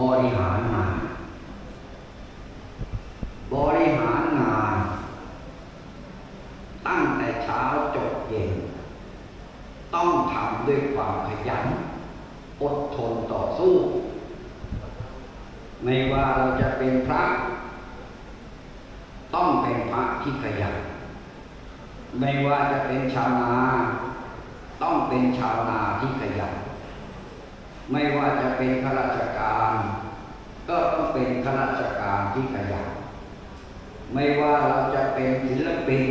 บริหารงาน บริหารงาน ตั้งแต่เช้าจดเย็น ต้องทำด้วยความขยัน อดทนต่อสู้ ไม่ว่าเราจะเป็นพระ ต้องเป็นพระที่ขยัน ไม่ว่าจะเป็นชาวนา ต้องเป็นชาวนาที่ขยัน ไม่ว่าจะเป็นข้าราชการ ก็ต้องเป็นข้าราชการที่ขยันไม่ว่าเราจะเป็นศิลปิน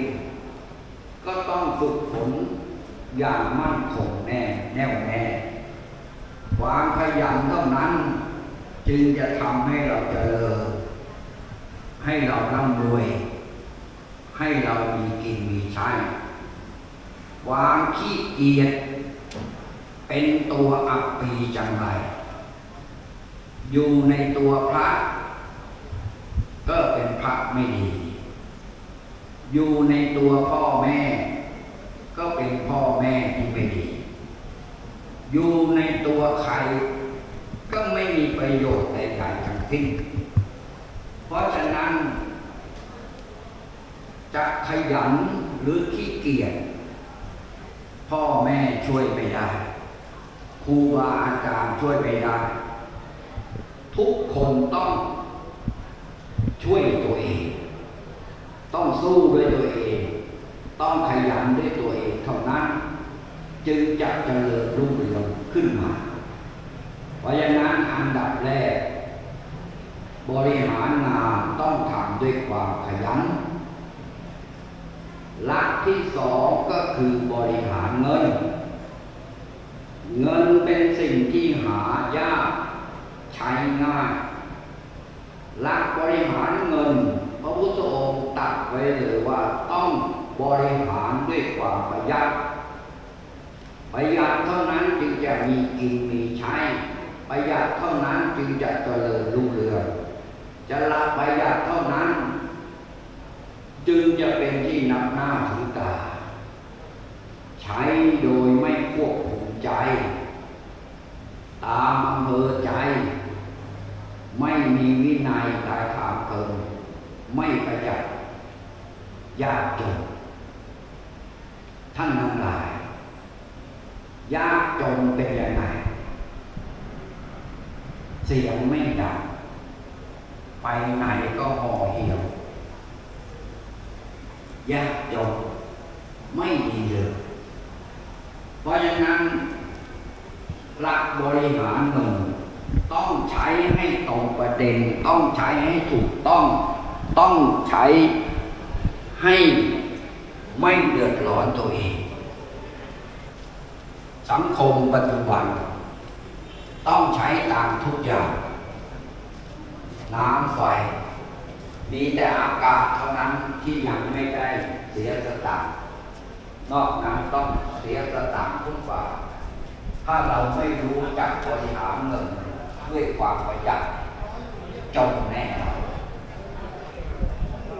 ก็ต้องฝึกฝนอย่างมั่นคงแน่แน่วแน่ความขยันเท่านั้น จึงจะทำให้เราเจริญให้เราร่ำรวย ให้เรามีกินมีใช้ความขี้เกียจ เป็นตัวอับปีจังไรอยู่ในตัวพระ ก็เป็นพระไม่ดี อยู่ในตัวพ่อแม่ ก็เป็นพ่อแม่ที่ไม่ดี อยู่ในตัวใคร ก็ไม่มีประโยชน์ใดๆทั้งสิ้น เพราะฉะนั้น จะขยันหรือขี้เกียจพ่อแม่ช่วยไม่ได้ ครูบาอาจารย์ช่วยไม่ได้ ทุกคนต้องช่วยตัวเอง ต้องสู้ด้วยตัวเอง ต้องขยันด้วยตัวเองเท่านั้น จึงจะเจริญรุ่งเรืองขึ้นมา เพราะฉะนั้นอันดับแรก บริหารงานต้องทำด้วยความขยันลักที่สองก็คือบริหารเงิน เงินเป็นสิ่งที่หายากใช้ง่ายหลักบริหารเงิน พระพุทธองค์ตัดไว้เลยว่าต้องบริหารด้วยความประหยัดประหยัดเท่านั้นจึงจะมีกินมีใช้ประหยัดเท่านั้นจึงจะเจริญรุ่งเรืองจะละประหยัดเท่านั้น จึงจะเป็นที่นับหน้าถือตา ใช้โดยไม่ควบคุมใจ ตามอำเภอใจ ไม่มีวิ นัยตายถามเกินไม่ประหยัดยากจน ท่านทั้งหลาย ยากจนเป็นยังไง เสียงไม่ดังไปไหนก็ห่อเหี่ยว ยากจนไม่ดีเลยเพราะฉะนั้นหลักบริหารเงินต้องใช้ให้ตรงประ เด็นต้องใช้ให้ถูกต้อง ต้องใช้ให้ไม่เดือดร้อนตัวเอง สังคมปัจจุบัน ต้องใช้ตามทุกอย่าง น้ำไฟ มีแต่อากาศเท่านั้นที่ยังไม่ได้เสียสตางค์นอกนั้นต้องเสียสตางค์ทุกบาถ้าเราไม่รู้จักบริหารเงินด้วยความประหยัด จนแน่นอน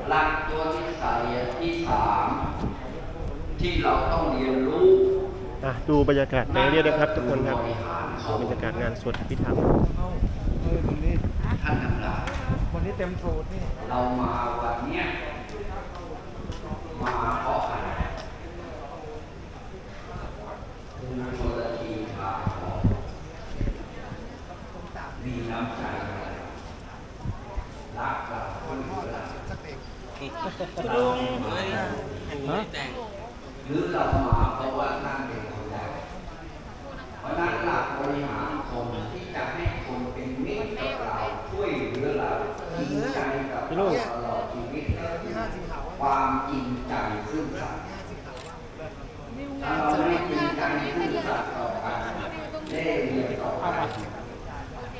หลักตัวที่สายที่สามที่เราต้องเรียนรู้อะดูบรรยากาศไปเรื่อยๆนะครับ ทุกคนครับบริหารเขาบรรยากาศงานสวดอภิธรรมเออคนนี้ท่านทั้งหลายคนนี้เต็มสูตรนี่เรามาวันเนี้ยมาเพราะอะไรคุณชนละทีพาขอมีน้ำใจอะไรรักเราคนอื่นรัก คุณลุงเฮ้ยอันนี้ไม่ได้แต่ง หรือเรามาเพราะว่าท่านเป็นคนแรกเพราะนั้นหลักบริหารคนที่จะให้คนเป็นมิตรกับเราช่วยเหลือเราจริงใจกับเราตลอดชีวิตความจริงใจซื่อสัตย์ถ้าเราไม่จริงใจซื่อสัตย์ต่อกันเล่ห์เหลี่ยมต่อกัน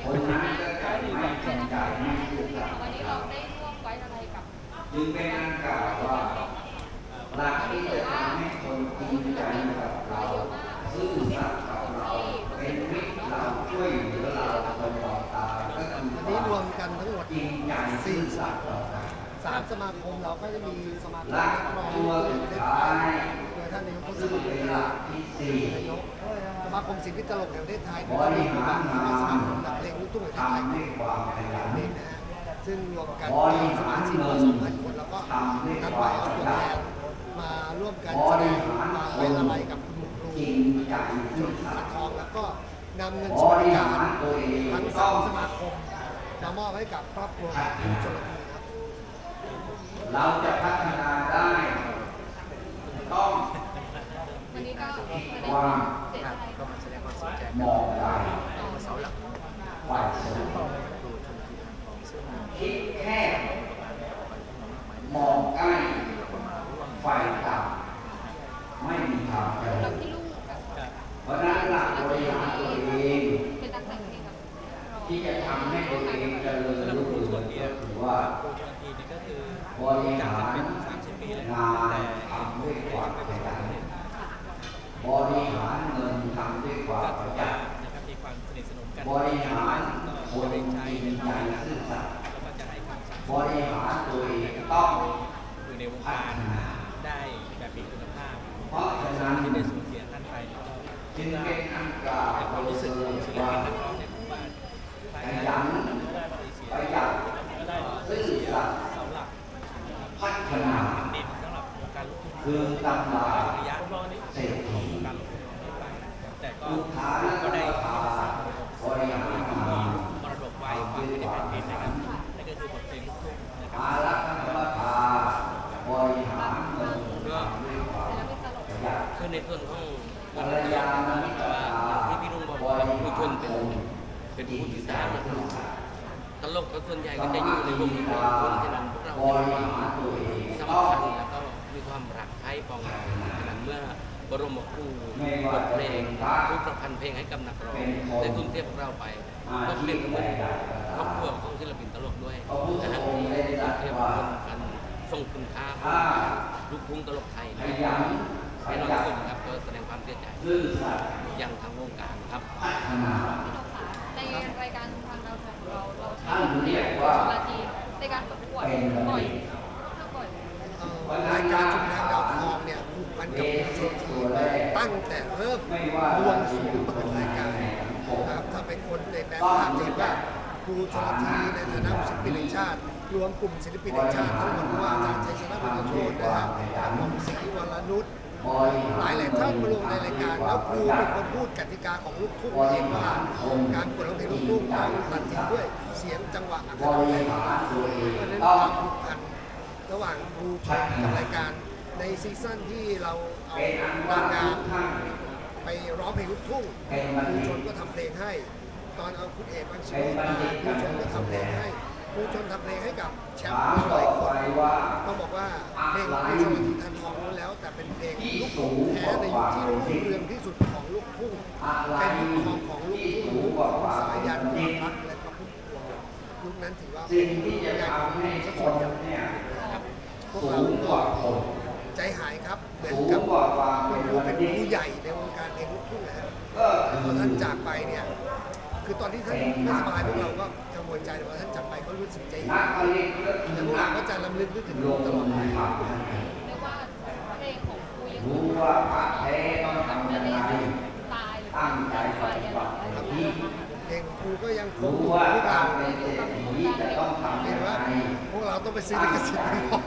คนนั้นก็จะ ไม่จริงใจไม่ซื่อสัตย์วันนี้เราได้ร่วมไว้อะไรกับจึงเป็นอันกล่าวว่าหลักที่จะทำให้คนจริงใจกับเราซื่อสัตย์กับเราเป็นมิตรเราช่วยเหลือเราตลอดกาลก็คืออันนี้รวมกันทั้งหมดจริงใจซื่อสัตย์ต่อกันสามสมาคมเราก็จะมีสมาคมหลักรองตัวสุดท้ายโดยท่านนายกเทศซึ่งมนตเป็รีนหลักที่สี่นายกส มาคมศิลปินตลกแห่งประเทศไทยบริหารงานสมาคมนักเพลงลูกทุ่งทุ่งแห่งประเทศไทยทำด้วยความขยันนี่นะฮะซึ่งรวมกันบริมีสหารมาชิกกว่าเงิน2,000 คนแล้วก็ทำด้วยนัดคหวามมายเอาตัวขแทยันนมาร่วมกันบแสดริงหารความคไว้นอาลัยกับคุณครูจริงใจชซื่นอสัสาตย์ทองแล้วก็นำเงินบสวัสริดิกาหารรตัวเองทั้งต้สาองมสมาคมมามอบให้กับครอบครัวของคุณชลธีครับ เราจะพัฒนาได้ต้องวันนี้ก็แสดงว่าเจตอะไร ก็มาแสดงความเสียใจมองได้ต่อเสาหลักฝ่ายสูงครูชนทีทางทองซึ่งคิดแค่มองใกล้ฝ่ายต่ำไม่มีทางเจริเราญที่ลูกกับเพราะนั้นหลักบริหารตัวเองที่จะทำให้ตัวเองเจริญรุ่งเรืองก็คือว่าบริหารงานทำด้วยความขยันบริหารเงิน ด้วยความประหยัดนะครับมีความสนิทสนมกันบริหารคนจใจริงใจซื่อสัตย์แล้วก็จะให้ความสำคัญบริหารตัวเองต้องอยู่ในวงการได้แบบมีคุณภาพเพราะฉะนั้นที่ได้สูญเสียท่านไปก็จึงเป็นอันกล่าวในความรู้สึกของศิลว่าปินนักร้องเนี่ยว่าขยันประหยัดซื่อสัตย์พัฒนาเด่นสำหรับวงการลูกทุ่ง ก็ก็ได้ราคาบริหารงานมรดกไว้ฝากไว้ในแผ่นดินนะครับนั่นก็คือบทเพลงลูกทุ่งนะครับคือในส่วนของภรรยานั้นก็ว่าอย่างที่พี่ลุงบอกว่าผู้ชนเป็นเป็นผู้ที่สร้างตลกก็ส่วนใหญ่ก็จะอยู่ในวงการคนฉะนั้นพวกเราสำคัญแล้วก็มีความรักใคร่ปองดองฉะนั้นเมื่อ บรมครูบทเพลงผู้ประพันธ์เพลงให้กับนักร้องได้ทุนเทียบพวกเราไปก็เป็นเหมือนครอบครัวของศิลปินตลกด้วยนะฮะที่ได้ทุนเทียบคนกันส่งคุณค่าลูกทุ่งตลกไทยขนะยันปให้ระน้องหยัดทุกคนครับก็แสดงความเสียใจอย์ยังทางวงการครับ ภาพจะเห็นว่าครูชนทีในฐานะศิลปินแห่งชาติ รวมกลุ่มศิลปินแห่งชาติทั้งหมดว่าอาจารย์ชัยชนะบุญโชตนะฮะหม่อมศรีวรนุชหลายหลายท่านมาลงในรายการแล้วครูเป็นคนพูดกติกาของลูกทุ่งเองว่าการกดร้องเพลงลูกทุ่งต้องตัดสินด้วยเสียงจังหวะอักขบระริเพลงหารตัวเพราะฉะนั้นความผูกพันระหว่างครูกับรายการในซีซั่นที่เราเอาเป็นาว่างงามกท่านไปร้องเพลงลูกทุ่งครูชนก็ทำเพลงให้ ตอนเอาคุณเอกบางชีมาครูชนก็ทำเพลงให้ครูชนทำเพลงให้กับแชมป์หลายคนต้องบอกว่าเพลงครูชนทีทันทองรู้แล้ว แต่เป็นเพลงลูกทุ่งแท้ในยุคที่รุ่งเรืองที่สุดของลูกทุ่งเป็นทองของลูกทุ่งสูงยุคกว่าของสายันเป็นรักและก็พุ่มพวงยุคนั้นถือว่าสิ่งที่จะใหญ่ของทำให้สักคนเนี่ยพวกสูเรางกว่าคนใจหายครับเหมือนกับคุณครูเป็นผู้ใหญ่ในวงการเพลงลูกทุ่งนะฮะก็พคืออท่านจากไปเนี่ย คือตอนที่ท่านไม่สบายพวกเราก็กังวลใจแต่ว่าท่านจากไปก็รู้สึกใจนัหากยผลิตก็คือแต่พวกนัเรากก็จะลำลึกนึกถึงลลูกงตลอดไปมือทำเรียกว่าเพลงของครูยังรู้ว่าพระแท้ต้องทำยังไงตายหรือตั้งใจปฏิบัติที่ เพลงครูก็ยังคงรู้ว่าพวกกาเรารเป็นเศรษฐีจะต้องทำเห็ยันงว่าพวกเราต้องไปซื้อลิขสิทธิ์ให้เขา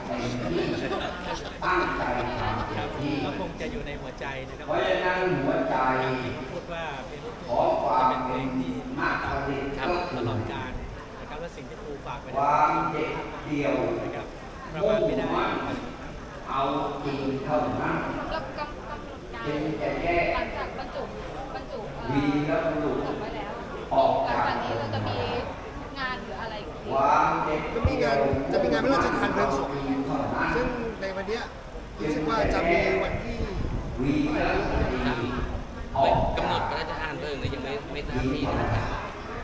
ตั้งใจทำครับที่ก็คงจะอยู่ในหัวใจนะครับเพราะฉะนั้นหัวใจพูดว่าเพลงลูกขทุ่องควาจะมเป็นเพลเป็นงที่นักผลิตครับก็ตลอดกาลนะครับและสิ่งที่ครูฝากไว้คในวามเด็ดเดี่ยวนะครับประมุ่มาณงไม่ได้มั่นเอาจริงเท่านั้นแล้วกำกำหนดการจึงจะแยกหลังจากบรรจุบรรจุเอ่อวีรบุรุษจบไปแล้วออก หลังจากนี้เราจะมีงานหรืออะไรอีกความเด็ดจะมีงานจะมีงานพระราชทานเพลิงศพเท่านั้นซึ่งในวันเนี้ยรู้สึกว่าจะมีวันที่กำหนดพระราชทานเพลิงเนี่ยยังไม่ไม่ทราบที่นะครับ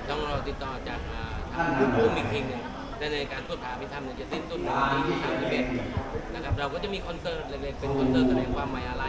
ต้องรอติดต่อจากอ่าทางผู้ผู้มีคิงหนึ่งแต่ในการตรวจหาพิธรรมเนี่ยจะสิ้นสุดในวันที่31นะครับเราก็จะมีคอนเสิร์ตเล็กๆเป็นคอนเสิร์ตแสดงความหมายอะไร